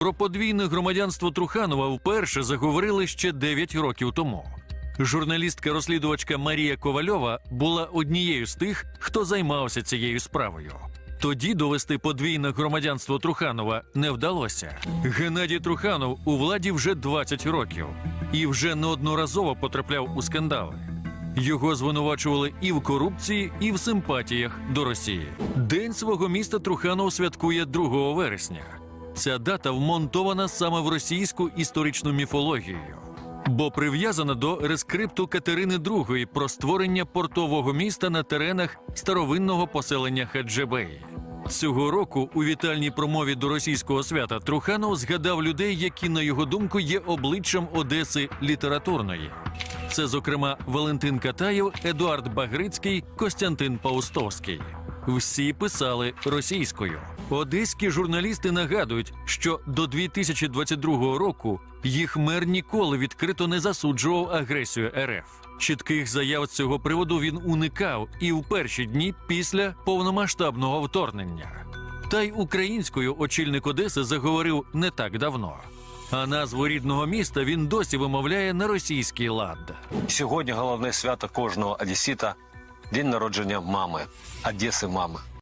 Про подвійне громадянство Труханова вперше заговорили ще 9 років тому. Журналістка-розслідувачка Марія Ковальова була однією з тих, хто займався цією справою. Тоді довести подвійне громадянство Труханова не вдалося. Геннадій Труханов у владі вже 20 років і вже неодноразово потрапляв у скандали. Його звинувачували і в корупції, і в симпатіях до Росії. День свого міста Труханов святкує 2 вересня. Ця дата вмонтована саме в російську історичну міфологію, бо прив'язана до рескрипту Катерини II про створення портового міста на теренах старовинного поселення Хаджебеї. Цього року у вітальній промові до російського свята Труханов згадав людей, які, на його думку, є обличчям Одеси літературної. Це, зокрема, Валентин Катаєв, Едуард Багрицький, Костянтин Паустовський. Всі писали російською. Одеські журналісти нагадують, що до 2022 року їх мер ніколи відкрито не засуджував агресію РФ. Чітких заяв з цього приводу він уникав і в перші дні після повномасштабного вторгнення. Та й українською очільник Одеси заговорив не так давно. А назву рідного міста він досі вимовляє на російський лад. Сьогодні головне свято кожного одесіта день народження мами, Одеси мами.